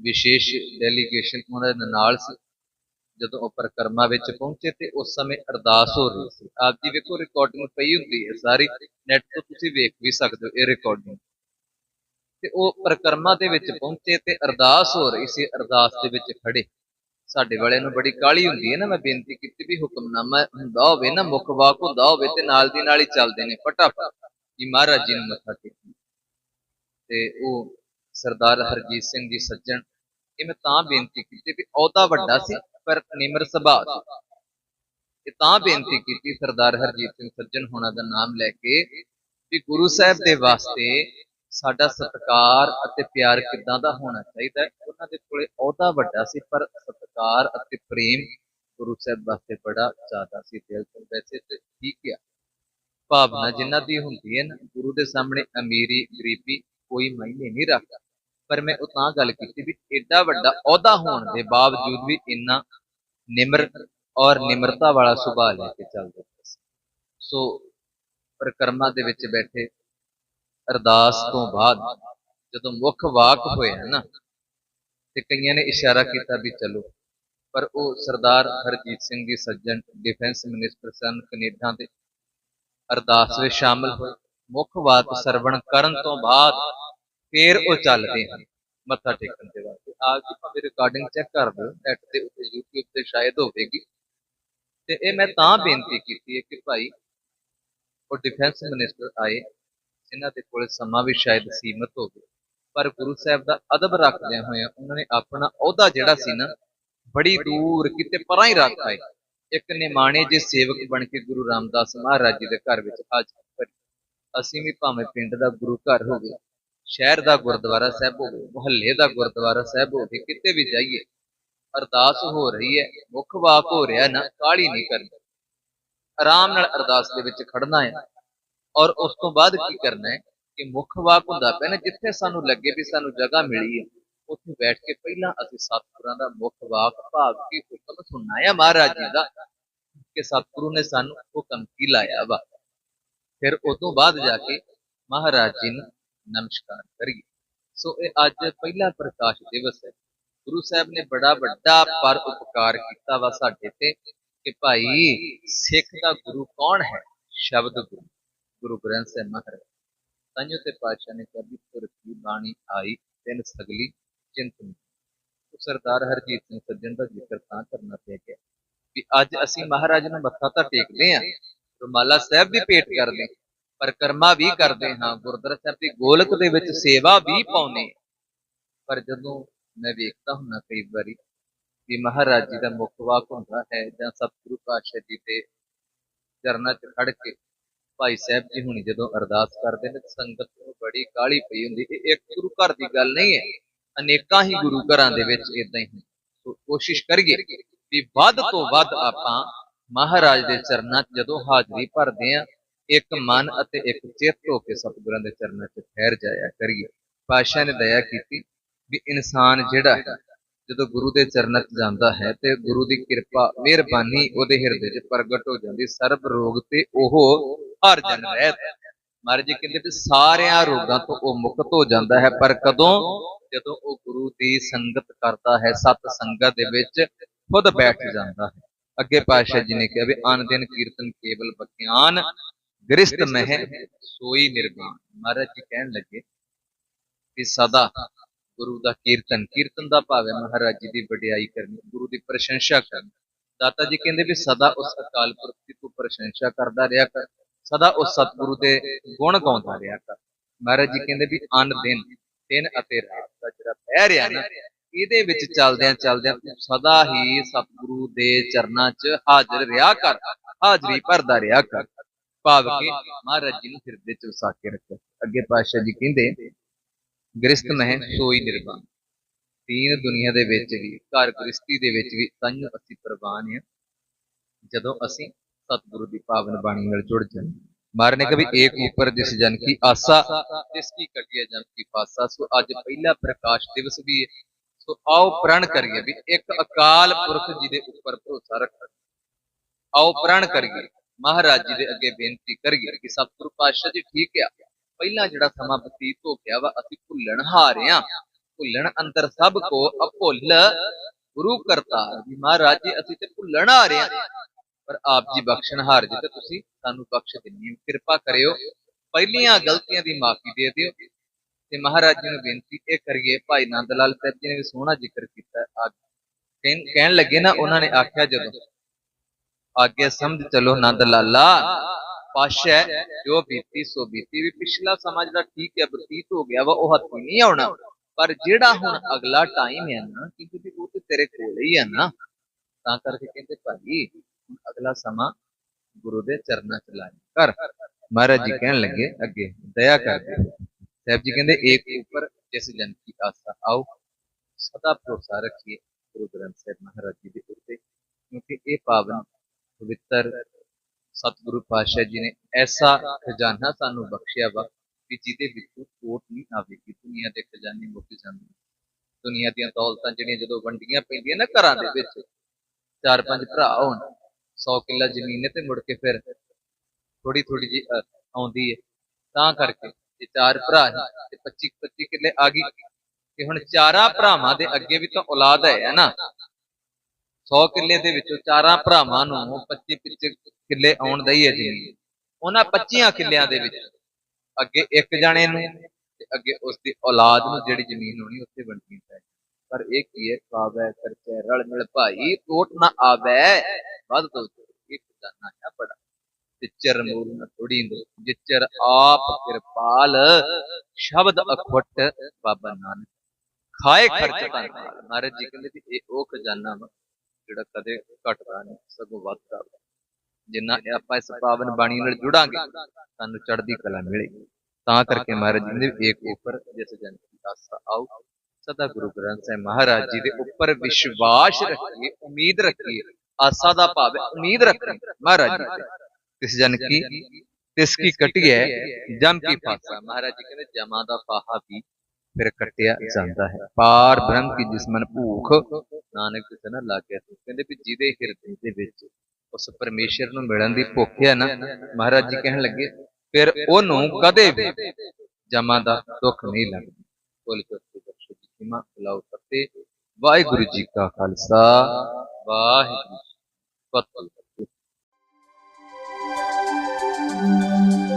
ਵਿਸ਼ੇਸ਼ ਡੈਲੀਗੇਸ਼ਨ ਉਹਨਾਂ ਦੇ ਨਾਲ ਸੀ। ਜਦੋਂ ਉਹ ਪਰਕਰਮਾ ਵਿੱਚ ਪਹੁੰਚੇ ਤੇ ਉਸ ਸਮੇਂ ਅਰਦਾਸ ਹੋ ਰਹੀ ਸੀ। ਆਪ ਜੀ ਵੇਖੋ ਰਿਕਾਰਡਿੰਗ ਪਈ ਹੁੰਦੀ ਹੈ, ਸਾਰੀ ਨੈਟ ਤੋਂ ਤੁਸੀਂ ਵੇਖ ਵੀ ਸਕਦੇ ਹੋ ਇਹ ਰਿਕਾਰਡਿੰਗ ਤੇ ਉਹ ਪਰਕਰਮਾ ਦੇ ਵਿੱਚ ਪਹੁੰਚੇ ਤੇ ਅਰਦਾਸ ਹੋ ਰਹੀ ਸੀ, ਅਰਦਾਸ ਦੇ ਵਿੱਚ ਖੜੇ। ਸਾਡੇ ਵਾਲਿਆਂ ਨੂੰ ਬੜੀ ਕਾਹਲੀ ਹੁੰਦੀ ਹੈ ਨਾ, ਮੈਂ ਬੇਨਤੀ ਕੀਤੀ ਵੀ ਹੁਕਮਨਾਮਾ ਹੁੰਦਾ ਹੋਵੇ ਨਾ, ਮੁੱਖ ਵਾਕ ਹੁੰਦਾ ਹੋਵੇ ਤੇ ਨਾਲ ਦੀ ਨਾਲ ਹੀ ਚੱਲਦੇ ਨੇ, ਫਟਾਫਟ। ਜੀ ਮਹਾਰਾਜ ਜੀ ਨੂੰ ਮੱਥਾ ਟੇਕੀ ਤੇ ਉਹ ਸਰਦਾਰ ਹਰਜੀਤ ਸਿੰਘ ਜੀ ਸੱਜਣ, ਇਹ ਮੈਂ ਤਾਂ ਬੇਨਤੀ ਕੀਤੀ ਵੀ ਅਹੁਦਾ ਵੱਡਾ ਸੀ ਪਰ ਨਿਮਰ ਸੁਭਾਅ ਸੀ ਤਾਂ ਬੇਨਤੀ ਕੀਤੀ ਸਰਦਾਰ ਹਰਜੀਤ ਸਿੰਘ ਸੱਜਣ ਹੋਣਾ ਦਾ ਨਾਮ ਲੈ ਕੇ ਵੀ ਗੁਰੂ ਸਾਹਿਬ ਦੇ ਵਾਸਤੇ ਸਾਡਾ ਸਤਿਕਾਰ ਅਤੇ ਪਿਆਰ ਕਿੱਦਾਂ ਦਾ ਹੋਣਾ ਚਾਹੀਦਾ ਹੈ, ਉਹਨਾਂ ਦੇ ਕੋਲੇ ਅਹੁਦਾ ਵੱਡਾ ਸੀ, ਪਰ ਸਤਿਕਾਰ ਅਤੇ ਪ੍ਰੇਮ ਗੁਰੂ ਸਾਹਿਬ ਵਾਸਤੇ ਬੜਾ ਜ਼ਿਆਦਾ ਸੀ ਦਿਲ ਤੋਂ। ਵੈਸੇ ਤੇ ਠੀਕ ਆ। ਭਾਵਨਾ ਜਿਨ੍ਹਾਂ ਦੀ ਹੁੰਦੀ ਹੈ ਨਾ, ਗੁਰੂ ਦੇ ਸਾਹਮਣੇ ਅਮੀਰੀ ਗਰੀਬੀ ਕੋਈ ਮਾਇਨੇ ਨਹੀਂ ਰੱਖਦਾ। ਪਰ ਮੈਂ ਉਹ ਤਾਂ ਗੱਲ ਕੀਤੀ ਵੀ ਐਡਾ ਵੱਡਾ ਅਹੁਦਾ ਹੋਣ ਦੇ ਬਾਵਜੂਦ ਵੀ ਇੰਨਾ ਨਿਮਰ ਔਰ ਨਿਮਰਤਾ ਵਾਲਾ ਸੁਭਾਅ ਲੈ ਕੇ ਚੱਲਦੇ ਸੋ। ਪ੍ਰਕਰਮਾ ਦੇ ਵਿੱਚ ਬੈਠੇ ਅਰਦਾਸ ਤੋਂ ਬਾਅਦ ਜਦੋਂ ਮੁੱਖ ਵਾਕ ਹੋਇਆ ਨਾ, ਤੇ ਕਈਆਂ ਨੇ ਇਸ਼ਾਰਾ ਕੀਤਾ ਵੀ ਚਲੋ, ਪਰ ਉਹ ਸਰਦਾਰ ਹਰਜੀਤ ਸਿੰਘ ਜੀ ਸੱਜਣ ਡਿਫੈਂਸ ਮਿਨਿਸਟਰ ਸਨ, ਕੈਨੇਡਾ ਦੇ ਅਰਦਾਸ ਵਿੱਚ ਸ਼ਾਮਲ ਹੋਏ। ਮੁੱਖ ਵਾਕ ਸਰਵਣ ਕਰਨ ਤੋਂ ਬਾਅਦ ਫੇਰ ਉਹ ਚੱਲਦੇ ਹਨ ਮੱਥਾ ਟੇਕਣ ਦੇ ਵਾਸਤੇ। ਆਪ ਜੀ ਭਾਵੇਂ ਰਿਕਾਰਡਿੰਗ ਚੈੱਕ ਕਰ ਦਿਓ ਨੈਟ ਦੇ ਉੱਤੇ YouTube ਤੇ ਸ਼ਾਇਦ ਹੋਵੇਗੀ। ਤੇ ਇਹ ਮੈਂ ਤਾਂ ਬੇਨਤੀ ਕੀਤੀ ਹੈ ਕਿ ਭਾਈ ਉਹ ਡਿਫੈਂਸ ਮਿਨਿਸਟਰ ਆਏ ਜਿਨ੍ਹਾਂ ਦੇ ਕੋਲ ਸਮਾਂ ਵੀ ਸ਼ਾਇਦ ਸੀਮਤ ਹੋਵੇ ਪਰ ਗੁਰੂ ਸਾਹਿਬ ਦਾ ਅਦਬ ਰੱਖਦਿਆਂ ਹੋਇਆਂ ਉਹਨਾਂ ਨੇ ਆਪਣਾ ਅਹੁਦਾ ਜਿਹੜਾ ਸੀ ਨਾ ਬੜੀ ਦੂਰ ਕਿਤੇ ਪਰਾਂ ਹੀ ਰੱਖਾ ਹੈ ਇੱਕ ਨਿਮਾਣੇ ਜੇ ਸੇਵਕ ਬਣ ਕੇ ਗੁਰੂ ਰਾਮਦਾਸ ਮਹਾਰਾਜ ਜੀ ਦੇ ਘਰ ਵਿੱਚ ਹਾਜ਼ਰ ਅਸੀਂ ਵੀ ਭਾਵੇਂ ਪਿੰਡ ਦਾ ਗੁਰੂ ਘਰ ਹੋਵੇ ਸ਼ਹਿਰ ਦਾ ਗੁਰਦੁਆਰਾ ਸਾਹਿਬ ਹੋਵੇ, ਮੁਹੱਲੇ ਦਾ ਗੁਰਦੁਆਰਾ ਸਾਹਿਬ ਹੋਵੇ, ਕਿਤੇ ਵੀ ਜਾਈਏ, ਅਰਦਾਸ ਹੋ ਰਹੀ ਹੈ, ਮੁੱਖ ਵਾਕ ਹੋ ਰਿਹਾ ਨਾ, ਕਾਹਲੀ ਨਹੀਂ ਕਰਨੀ। ਆਰਾਮ ਨਾਲ ਅਰਦਾਸ ਦੇ ਵਿੱਚ ਖੜਨਾ ਹੈ। ਔਰ ਉਸ ਤੋਂ ਬਾਅਦ ਕੀ ਕਰਨਾ ਹੈ ਕਿ ਮੁੱਖ ਵਾਕ ਹੁੰਦਾ ਪਿਆ ਨਾ, ਜਿੱਥੇ ਸਾਨੂੰ ਲੱਗੇ ਵੀ ਸਾਨੂੰ ਜਗ੍ਹਾ ਮਿਲੀ ਹੈ, ਉੱਥੇ ਬੈਠ ਕੇ ਪਹਿਲਾਂ ਅਸੀਂ ਸਤਿਗੁਰਾਂ ਦਾ ਮੁੱਖ ਵਾਕ ਭਾਵ ਕੀ ਹੁਕਮ ਸੁਣਨਾ ਹੈ ਮਹਾਰਾਜ ਜੀ ਦਾ, ਕਿ ਸਤਿਗੁਰੂ ਨੇ ਸਾਨੂੰ ਹੁਕਮ ਕੀ ਲਾਇਆ ਵਾ। ਫਿਰ ਉਸ ਤੋਂ ਬਾਅਦ ਜਾ ਕੇ ਮਹਾਰਾਜ ਜੀ ਨੂੰ ਨਮਸਕਾਰ ਕਰੀਏ ਸੋ ਇਹ ਅੱਜ ਪਹਿਲਾ ਪ੍ਰਕਾਸ਼ ਦਿਵਸ ਹੈ ਗੁਰੂ ਸਾਹਿਬ ਨੇ ਬੜਾ ਵੱਡਾ ਪਰ ਉਪਕਾਰ ਕੀਤਾ ਵਾ ਸਾਡੇ ਤੇ ਕਿ ਭਾਈ ਸਿੱਖ ਦਾ ਗੁਰੂ ਕੌਣ ਹੈ ਸ਼ਬਦ ਗੁਰੂ ਗੁਰੂ ਗ੍ਰੰਥ ਸਾਹਿਬ ਮਹਾਰਾਜ ਤਾਂਯੋ ਤੇ ਪਾਤਸ਼ਾਹ ਨੇ ਕਿਹਾ ਵੀ ਤੁਰ ਕੀ ਬਾਣੀ ਆਈ ਤਿੰਨ ਸਗਲੀ ਚਿੰਤਨ ਸਰਦਾਰ ਹਰਜੀਤ ਸਿੰਘ ਸੱਜਣ ਦਾ ਜ਼ਿਕਰ ਤਾਂ ਕਰਨਾ ਪਿਆ ਗਿਆ ਵੀ ਅੱਜ ਅਸੀਂ ਮਹਾਰਾਜ ਨੂੰ ਮੱਥਾ ਤਾਂ ਟੇਕਦੇ ਆਂ ਰੁਮਾਲਾ ਸਾਹਿਬ ਵੀ ਭੇਟ ਕਰਦੇ ਹਾਂ ਪਰਿਕਰਮਾ ਵੀ ਕਰਦੇ ਹਾਂ, ਗੁਰਦੁਆਰਾ ਸਾਹਿਬ ਦੀ ਗੋਲਕ ਦੇ ਵਿੱਚ ਸੇਵਾ ਵੀ ਪਾਉਨੇ ਪਰ ਜਦੋਂ ਮੈਂ ਵੇਖਦਾ ਹੁੰਨਾ ਕਈ ਵਾਰੀ ਵੀ ਮਹਾਰਾਜ ਜੀ ਦਾ ਮੁੱਖ ਵਾਕ ਹੁੰਦਾ ਹੈ ਜਾਂ ਸਤਿਗੁਰੂ ਪਾਤਸ਼ਾਹ ਜੀ ਦੇ ਚਰਨਾਂ 'ਚ ਖੜ ਕੇ ਭਾਈ ਸਾਹਿਬ ਜੀ ਹੁਣੀ ਜਦੋਂ ਅਰਦਾਸ ਕਰਦੇ ਨੇ, ਸੰਗਤ ਨੂੰ ਬੜੀ ਕਾਹਲੀ ਪਈ ਹੁੰਦੀ ਇਹ ਇੱਕ ਗੁਰੂ ਘਰ ਦੀ ਗੱਲ ਨਹੀਂ ਹੈ, ਅਨੇਕਾਂ ਹੀ ਗੁਰੂ ਘਰਾਂ ਦੇ ਵਿੱਚ ਇਦਾਂ ਹੀ ਸੋ ਕੋਸ਼ਿਸ਼ ਕਰੀਏ ਵੀ ਵੱਧ ਤੋਂ ਵੱਧ ਆਪਾਂ ਮਹਾਰਾਜ ਦੇ ਚਰਨਾਂ 'ਚ ਜਦੋਂ ਹਾਜ਼ਰੀ ਭਰਦੇ ਆ ਇੱਕ ਮਨ ਅਤੇ ਇੱਕ ਚਿੱਤ ਹੋ ਕੇ ਸਤਿਗੁਰਾਂ ਦੇ ਚਰਨਾਂ 'ਚ ਠਹਿਰ ਜਾਇਆ ਕਰੀਏ। ਪਾਤਸ਼ਾਹ ਨੇ ਦਇਆ ਕੀਤੀ ਵੀ ਇਨਸਾਨ ਜਿਹੜਾ ਹੈ, ਜਦੋਂ ਗੁਰੂ ਦੇ ਚਰਨਾਂ 'ਚ ਜਾਂਦਾ ਹੈ ਤੇ ਗੁਰੂ ਦੀ ਕਿਰਪਾ, ਮਿਹਰਬਾਨੀ ਉਹਦੇ ਹਿਰਦੇ 'ਚ ਪ੍ਰਗਟ ਹੋ ਜਾਂਦੀ, ਸਰਬ ਰੋਗ ਤੇ ਉਹ ਹਰ ਜਨ ਰਹਿਤ ਮਹਾਰਾਜ ਜੀ ਕਹਿੰਦੇ ਵੀ ਸਾਰਿਆਂ ਰੋਗਾਂ ਤੋਂ ਉਹ ਮੁਕਤ ਹੋ ਜਾਂਦਾ ਹੈ, ਪਰ ਕਦੋਂ? ਜਦੋਂ ਉਹ ਗੁਰੂ ਦੀ ਸੰਗਤ ਕਰਦਾ ਹੈ, ਸਤ ਸੰਗਤ ਦੇ ਵਿੱਚ ਖੁਦ ਬੈਠ ਜਾਂਦਾ ਹੈ। ਅੱਗੇ ਪਾਤਸ਼ਾਹ ਜੀ ਨੇ ਕਿਹਾ ਵੀ ਅਨ ਦਿਨ ਕੀਰਤਨ ਕੇਵਲ ਬਖਿਆਨ ਗ੍ਰਿਸ਼ਤ ਮਹਿ ਸੋਈ ਨਿਰਵਾਣ। ਮਹਾਰਾਜ ਜੀ ਕਹਿਣ ਲੱਗੇ ਕਿ ਸਦਾ ਗੁਰੂ ਦਾ ਕੀਰਤਨ ਕੀਰਤਨ ਦਾ ਭਾਵ ਹੈ ਮਹਾਰਾਜ ਜੀ ਦੀ ਵਡਿਆਈ ਕਰਨੀ ਗੁਰੂ ਦੀ ਪ੍ਰਸ਼ੰਸਾ ਕਰਨੀ। ਦਾਤਾ ਜੀ ਕਹਿੰਦੇ ਵੀ ਸਦਾ ਉਸ ਅਕਾਲ ਪੁਰਖ ਦੀ ਤੂੰ ਪ੍ਰਸ਼ੰਸਾ ਕਰਦਾ ਰਿਹਾ ਕਰ ਸਦਾ ਉਸ ਸਤਿਗੁਰੂ ਦੇ ਗੁਣ ਗਾਉਂਦਾ ਰਿਹਾ ਕਰ। ਮਹਾਰਾਜ ਜੀ ਕਹਿੰਦੇ ਵੀ ਅਨ ਦਿਨ ਦਿਨ ਅਤੇ ਰਾਤ ਦਾ ਜਿਹੜਾ ਪਹਿਰ ਆ ਨਾ ਇਹਦੇ ਵਿੱਚ ਚੱਲਦਿਆਂ ਚੱਲਦਿਆਂ ਤੂੰ ਸਦਾ ਹੀ ਸਤਿਗੁਰੂ ਦੇ ਚਰਨਾਂ 'ਚ ਹਾਜ਼ਰ ਰਿਹਾ ਕਰ ਹਾਜ਼ਰੀ ਭਰਦਾ ਰਿਹਾ ਕਰ। ਭਾਵ ਕਿ ਮਹਾਰਾਜ ਜੀ ਨੂੰ ਹਿਰਦੇ ਚ ਵਸਾ ਕੇ ਰੱਖਿਆ। ਅੱਗੇ ਪਾਤਸ਼ਾਹ ਜੀ ਕਹਿੰਦੇ ਗ੍ਰਸਤ ਮਹਿ ਸੋਈ ਨਿਰਵਾਣ। ਤੀਨ ਦੁਨੀਆ ਦੇ ਵਿੱਚ ਵੀ ਘਰ ਗ੍ਰਸਤੀ ਦੇ ਵਿੱਚ ਵੀ ਤਾਂਯੋ ਅਸੀਂ ਪ੍ਰਵਾਨ ਆ ਜਦੋਂ ਅਸੀਂ ਸਤਿਗੁਰੂ ਦੀ ਪਾਵਨ ਬਾਣੀ ਨਾਲ ਜੁੜ ਜਾਂਦੇ ਮਾਰਨੇ ਕਾ ਵੀ ਏਕ ਉਪਰ ਜਿਸ ਜਨ ਕੀ ਆਸਾ ਜਿਸ ਕੀ ਕਟਿਆ ਜਨ ਕੀ ਪਾਸਾ ਸੋ ਅੱਜ ਪਹਿਲਾ ਪ੍ਰਕਾਸ਼ ਦਿਵਸ ਵੀ ਹੈ। ਸੋ ਆਓ ਪ੍ਰਣ ਕਰੀਏ ਵੀ ਇੱਕ ਅਕਾਲ ਪੁਰਖ ਜੀ ਦੇ ਉੱਪਰ ਭਰੋਸਾ ਰੱਖਣ। ਆਓ ਪ੍ਰਣ ਕਰੀਏ। ਮਹਾਰਾਜ ਜੀ ਦੇ ਅੱਗੇ ਬੇਨਤੀ ਕਰੀਏ ਕਿ ਸਤਿਗੁਰੂ ਪਾਤਸ਼ਾਹ ਜੀ ਠੀਕ ਆ। ਪਹਿਲਾਂ ਜਿਹੜਾ ਸਮਾਂ ਬਤੀਤ ਹੋ ਗਿਆ ਵਾ ਅਸੀਂ ਭੁੱਲਣ ਹਾਰਿਆਂ। ਭੁੱਲਣ ਅੰਦਰ ਸਭ ਕੋ ਅਭੁੱਲ। ਗੁਰੂ ਕਰਤਾ ਵੀ ਮਹਾਰਾਜ ਜੀ ਅਸੀਂ ਤੇ ਭੁੱਲਣ ਆ। ਰਹੇ ਹਾਂ ਪਰ ਆਪ ਜੀ ਬਖਸ਼ਣ ਹਾਰ ਜੀ ਤੇ ਤੁਸੀਂ ਸਾਨੂੰ ਬਖਸ਼ ਦਿੰਨੀ ਹੋ। ਕਿਰਪਾ ਕਰਿਓ। ਪਹਿਲੀਆਂ ਗਲਤੀਆਂ ਦੀ ਮਾਫੀ ਦੇ ਦਿਓ। ਤੇ ਮਹਾਰਾਜ ਜੀ ਨੂੰ ਬੇਨਤੀ ਇਹ ਕਰੀਏ ਭਾਈ ਨੰਦ ਲਾਲ ਸਾਹਿਬ ਜੀ ਨੇ ਵੀ ਸੋਹਣਾ ਜ਼ਿਕਰ ਕੀਤਾ। ਕਹਿਣ ਲੱਗੇ ਨਾ ਉਹਨਾਂ ਨੇ ਆਖਿਆ ਜਦੋਂ ਆਗੇ ਸਮਝ ਚਲੋ ਨੰਦ ਲਾਲਾ ਪਾਸ਼ਾ ਜੋ ਬੀਤੀ ਸੋ ਬੀਤੀ ਵੀ ਪਿਛਲਾ ਸਮਾਂ ਜਿਹੜਾ ਠੀਕ ਹੈ ਬਤੀਤ ਹੋ ਗਿਆ ਵਾ ਉਹ ਹੱਥੀ ਨਹੀਂ ਆਉਣਾ ਪਰ ਜਿਹੜਾ ਹੁਣ ਅਗਲਾ ਟਾਈਮ ਹੈ ਨਾ ਕਿਉਂਕਿ ਉਹ ਤੇ ਤੇਰੇ ਕੋਲ ਹੀ ਹੈ ਨਾ ਤਾਂ ਕਰਕੇ ਕਹਿੰਦੇ ਭਾਈ ਅਗਲਾ ਸਮਾਂ ਗੁਰੂ ਦੇ ਚਰਨਾਂ ਚ ਲਾਇਆ ਕਰ ਮਹਾਰਾਜ ਜੀ ਕਹਿਣ ਲੱਗੇ ਅੱਗੇ ਦਇਆ ਕਰ ਦੇ ਸਾਹਿਬ ਜੀ ਕਹਿੰਦੇ ਏਕ ਉਪਰ ਜਿਸ ਜਨ ਕੀ ਆਸਾ ਆਓ ਸਦਾ ਭਰੋਸਾ ਰੱਖੀਏ ਗੁਰੂ ਗ੍ਰੰਥ ਸਾਹਿਬ ਮਹਾਰਾਜ ਜੀ ਦੇ ਉੱਤੇ ਕਿਉਂਕਿ ਇਹ ਪਾਵਨ ਪਵਿੱਤਰ ਸਤਿਗੁਰੂ ਪਾਤਸ਼ਾਹ ਜੀ ਨੇ ਐਸਾ ਖਜ਼ਾਨਾ ਸਾਨੂੰ ਬਖਸ਼ਿਆ ਵਾ ਕਿ ਜਿਹਦੇ ਵਿੱਚੋਂ ਕੋਟ ਨਹੀਂ ਆਵੇਗੀ, ਦੁਨੀਆ ਦੇ ਖਜ਼ਾਨੇ ਮੁੱਕ ਜਾਂਦੇ ਦੁਨੀਆ ਦੀਆਂ ਦੌਲਤਾਂ ਜਿਹੜੀਆਂ ਜਦੋਂ ਵੰਡੀਆਂ ਪੈਂਦੀਆਂ ਨਾ ਘਰਾਂ ਦੇ ਵਿੱਚ, ਚਾਰ ਪੰਜ ਭਰਾ ਹੋਣ 100 ਕਿੱਲਾ ਜ਼ਮੀਨ ਨੇ ਤੇ ਮੁੜ ਕੇ ਫਿਰ ਥੋੜੀ ਥੋੜੀ ਜੀ ਆਉਂਦੀ ਹੈ। ਤਾਂ ਕਰਕੇ ਜੇ ਚਾਰ ਭਰਾ ਨੇ ਤੇ 25 25 ਕਿੱਲੇ ਆ ਗਈ ਤੇ ਹੁਣ ਚਾਰਾਂ ਭਰਾਵਾਂ ਦੇ ਅੱਗੇ ਵੀ ਤਾਂ ਔਲਾਦ ਹੈ ਨਾ? 100 ਕਿੱਲੇ ਦੇ ਵਿੱਚੋਂ ਚਾਰਾਂ ਭਰਾਵਾਂ ਨੂੰ 25 25 ਕਿੱਲੇ ਆਉਣ ਦਈ ਹੈ ਜ਼ਮੀਨ। ਉਹਨਾਂ 25 ਕਿੱਲਿਆਂ ਦੇ ਵਿੱਚ ਅੱਗੇ ਇੱਕ ਜਾਣੇ ਨੂੰ ਤੇ ਅੱਗੇ ਉਸ ਦੀ ਔਲਾਦ ਨੂੰ ਜਿਹੜੀ ਜ਼ਮੀਨ ਹੋਣੀ ਉੱਥੇ ਵੰਡਣੀ ਪੈ ਪਰ ਇਹ ਕੀ ਹੈ? ਕਾਵੇ ਕਰਚੇ ਰਲ ਮਿਲ ਭਾਈ, ਟੋਟ ਨਾ ਆਵੇ। ਵੱਧ ਤੋਂ ਇੱਕ ਜਾਨਾ ਹੈ ਬੜਾ। ਜਿਚਰ ਮੂਲ ਨਾ ਥੋੜੀ ਜਿਚਰ ਆਪ ਕਿਰਪਾਲ, ਸ਼ਬਦ ਅਖੁੱਟ ਬਾਬਾ ਨਾਨਕ। ਖਾਏ ਖਰਚ ਧਨ ਮਹਾਰਾਜ ਜੀ ਕਹਿੰਦੇ ਵੀ ਇਹ ਉਹ ਖਜ਼ਾਨਾ ਵਾ ਜਿਹੜਾ ਕਦੇ ਘਟਦਾ ਨਹੀਂ, ਸਗੋਂ ਵੱਧਦਾ ਜਿੰਨਾ ਆਪਾਂ ਇਸ ਪਾਵਨ ਬਾਣੀ ਨਾਲ ਜੁੜਾਂਗੇ, ਸਾਨੂੰ ਚੜ੍ਹਦੀ ਕਲਾ ਮਿਲੇਗੀ। ਤਾਂ ਕਰਕੇ ਮਹਾਰਾਜ ਜੀ ਨੇ ਏਕ ਉੱਪਰ ਜਿਸ ਜਨ ਕੀ ਆਸਾ ਆਓ, ਸਦਾ ਗੁਰੂ ਗ੍ਰੰਥ ਸਾਹਿਬ ਮਹਾਰਾਜ ਜੀ ਦੇ ਉੱਪਰ ਵਿਸ਼ਵਾਸ ਰੱਖੀਏ, ਉਮੀਦ ਰੱਖੀਏ, ਆਸਾ ਦਾ ਭਾਵ ਹੈ, ਉਮੀਦ ਰੱਖਣੀ ਮਹਾਰਾਜ ਜੀ, ਤਿਸ ਜਨ ਕੀ, ਤਿਸ ਕੀ ਕਟਿਐ ਜਮ ਕੀ ਫਾਸਾ। ਮਹਾਰਾਜ ਜੀ ਕਹਿੰਦੇ, ਜਮਾ ਦਾ ਫਾਹਾ ਵੀ ਫਿਰ ਕਟਿਆ ਜਾਂਦਾ ਹੈ। ਪਾਰ ਬ੍ਰਹਮ ਕੀ ਜਿਸਮਨ ਭੂਖ ਨਾਨਕ ਕਿਸੇ ਨਾਲ ਲੱਗਿਆ ਕਹਿੰਦੇ ਵੀ ਜਿਹਦੇ ਹਿਰਦੇ ਦੇ ਵਿੱਚ ਉਸ ਪਰਮੇਸ਼ਰ ਨੂੰ ਮਿਲਣ ਦੀ ਭੁੱਖ ਹੈ ਨਾ ਮਹਾਰਾਜ ਜੀ ਕਹਿਣ ਲੱਗੇ ਫਿਰ ਉਹਨੂੰ ਕਦੇ ਵੀ ਜਮਾ ਦਾ ਦੁੱਖ ਨਹੀਂ ਲੱਗਦਾ। ਬੋਲ ਕੇ ਬਖਸ਼ੋ ਜੀ ਕਿਮਾ ਬਲਾਉ ਫਤਿਹ ਵਾਹਿਗੁਰੂ ਜੀ ਕਾ ਖਾਲਸਾ। ਵਾਹਿਗੁਰੂ ਫਤਿਹ Thank you.